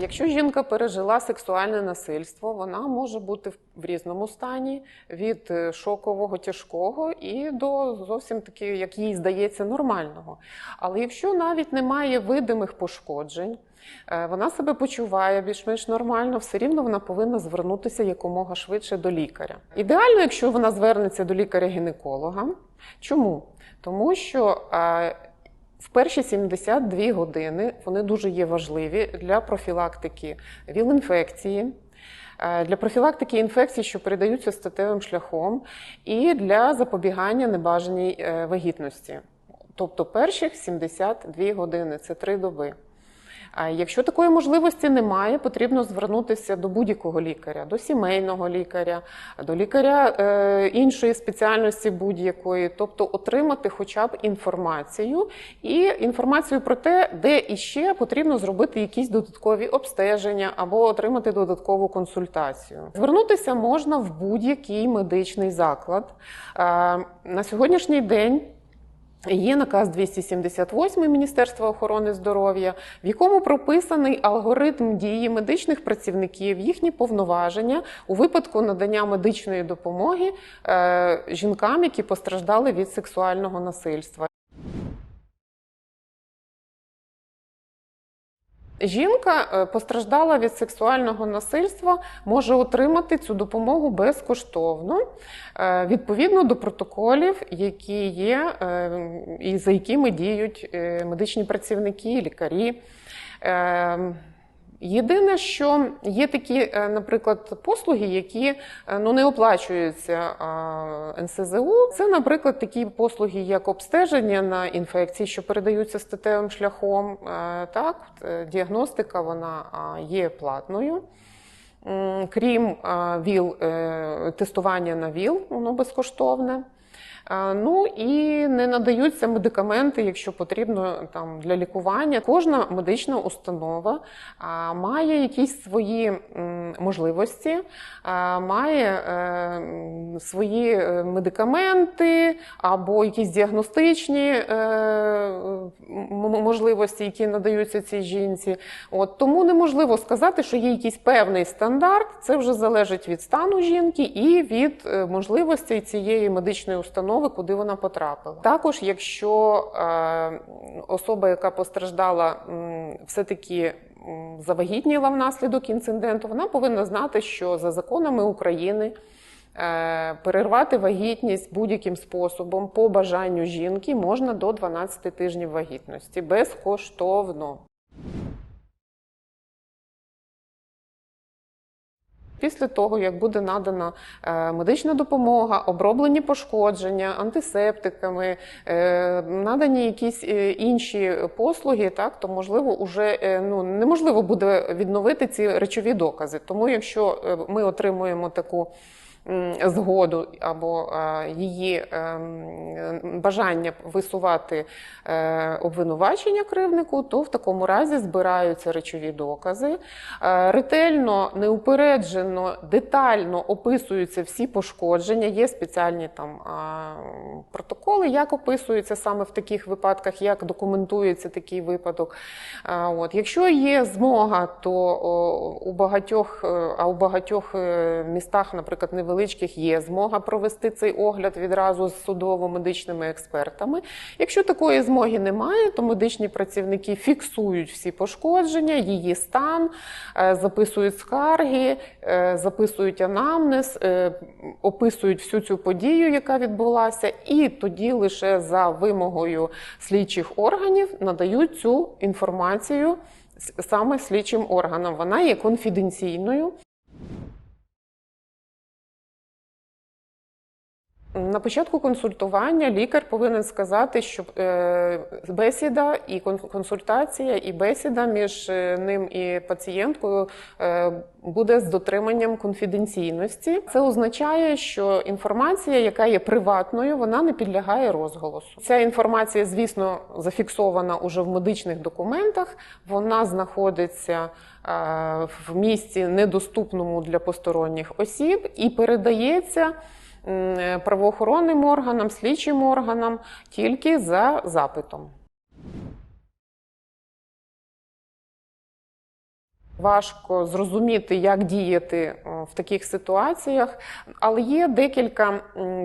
Якщо жінка пережила сексуальне насильство, вона може бути в- різному стані від е, шокового, тяжкого і до зовсім таки, як їй здається, нормального. Але якщо навіть немає видимих пошкоджень, е, вона себе почуває більш-менш нормально, все рівно вона повинна звернутися якомога швидше до лікаря. Ідеально, якщо вона звернеться до лікаря-гінеколога. Чому? Тому що е, в перші 72 години вони дуже є важливі для профілактики ВІЛ-інфекції, е, для профілактики інфекцій, що передаються статевим шляхом, і для запобігання небажаній е, вагітності. Тобто перших 72 години це три доби. Якщо такої можливості немає, потрібно звернутися до будь-якого лікаря, до сімейного лікаря, до лікаря е, іншої спеціальності будь-якої, тобто отримати хоча б інформацію і інформацію про те, де іще потрібно зробити якісь додаткові обстеження або отримати додаткову консультацію. Звернутися можна в будь-який медичний заклад. Е, на сьогоднішній день. Є наказ 278 Міністерства охорони здоров'я, в якому прописаний алгоритм дії медичних працівників, їхні повноваження у випадку надання медичної допомоги е, жінкам, які постраждали від сексуального насильства. Жінка е, постраждала від сексуального насильства, може отримати цю допомогу безкоштовно е, відповідно до протоколів, які є е, і за якими діють медичні працівники, лікарі. Єдине, що є такі, е, наприклад, послуги, які е, ну, не оплачуються НСЗУ. Це, наприклад, такі послуги, як обстеження на інфекції, що передаються статевим шляхом. Е, Так, діагностика вона є платною. Крім ВІЛ, тестування на ВІЛ, воно безкоштовне. Ну і не надаються медикаменти, якщо потрібно там для лікування. Кожна медична установа має якісь свої можливості, має е, свої е, медикаменти або якісь діагностичні е, можливості, які надаються цій жінці. От тому неможливо сказати, що є якийсь певний стандарт. Це вже залежить від стану жінки і від можливостей цієї медичної установи, куди вона потрапила. Також, якщо е, особа, яка постраждала, все-таки завагітніла внаслідок інциденту, вона повинна знати, що за законами України. е, Перервати вагітність будь-яким способом по бажанню жінки можна до 12 тижнів вагітності безкоштовно. Після того, як буде надана е, медична допомога, оброблені пошкодження антисептиками, е, надані якісь е, інші послуги, так то можливо уже ну неможливо буде відновити ці речові докази. Тому, якщо ми отримуємо таку згоду або е, її ем, бажання висувати е, обвинувачення кривнику, то в такому разі збираються речові докази. Е, Ретельно, неупереджено, детально описуються всі пошкодження. Є спеціальні там протоколи, як описуються саме в таких випадках, як документується такий випадок. От. Якщо є змога, то у багатьох, е, а у багатьох е, містах, наприклад, невеличких, є змога провести цей огляд відразу з судово-медичними експертами. Якщо такої змоги немає, то медичні працівники фіксують всі пошкодження, її стан, е, записують скарги, е, записують анамнез, е, описують всю цю подію, яка відбулася, і тоді лише за вимогою слідчих органів надають цю інформацію саме слідчим органам. Вона є конфіденційною. На початку консультування лікар повинен сказати, що е, бесіда і кон- консультація, і бесіда між е, ним і пацієнткою е, буде з дотриманням конфіденційності. Це означає, що інформація, яка є приватною, вона не підлягає розголосу. Ця інформація, звісно, зафіксована уже в медичних документах. Вона знаходиться в місці недоступному для посторонніх осіб і передається правоохоронним органам, слідчим органам тільки за запитом. Важко зрозуміти, як діяти е, в таких ситуаціях, але є декілька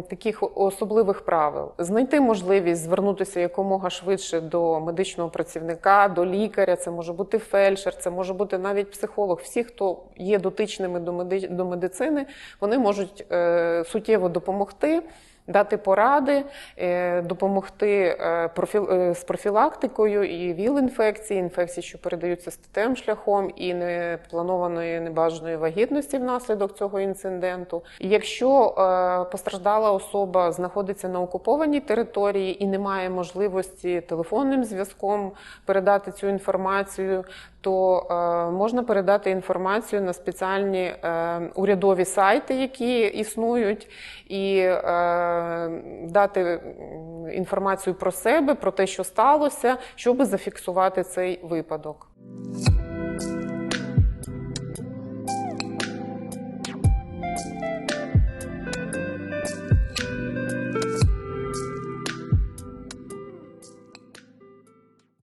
таких особливих правил: знайти можливість звернутися якомога швидше до медичного працівника, до лікаря. Це може бути фельдшер, це може бути навіть психолог. Всі, хто є дотичними до меди- медицини, вони можуть е, суттєво допомогти. Дати поради, е, допомогти е, е, з профілактикою і ВІЛ-інфекції, інфекцій, що передаються статевим шляхом, і непланованої небажаної вагітності внаслідок цього інциденту. Якщо постраждала особа знаходиться на окупованій території і не має можливості телефонним зв'язком передати цю інформацію, то можна передати інформацію на спеціальні урядові сайти, які існують, і дати інформацію про себе, про те, що сталося, щоб зафіксувати цей випадок.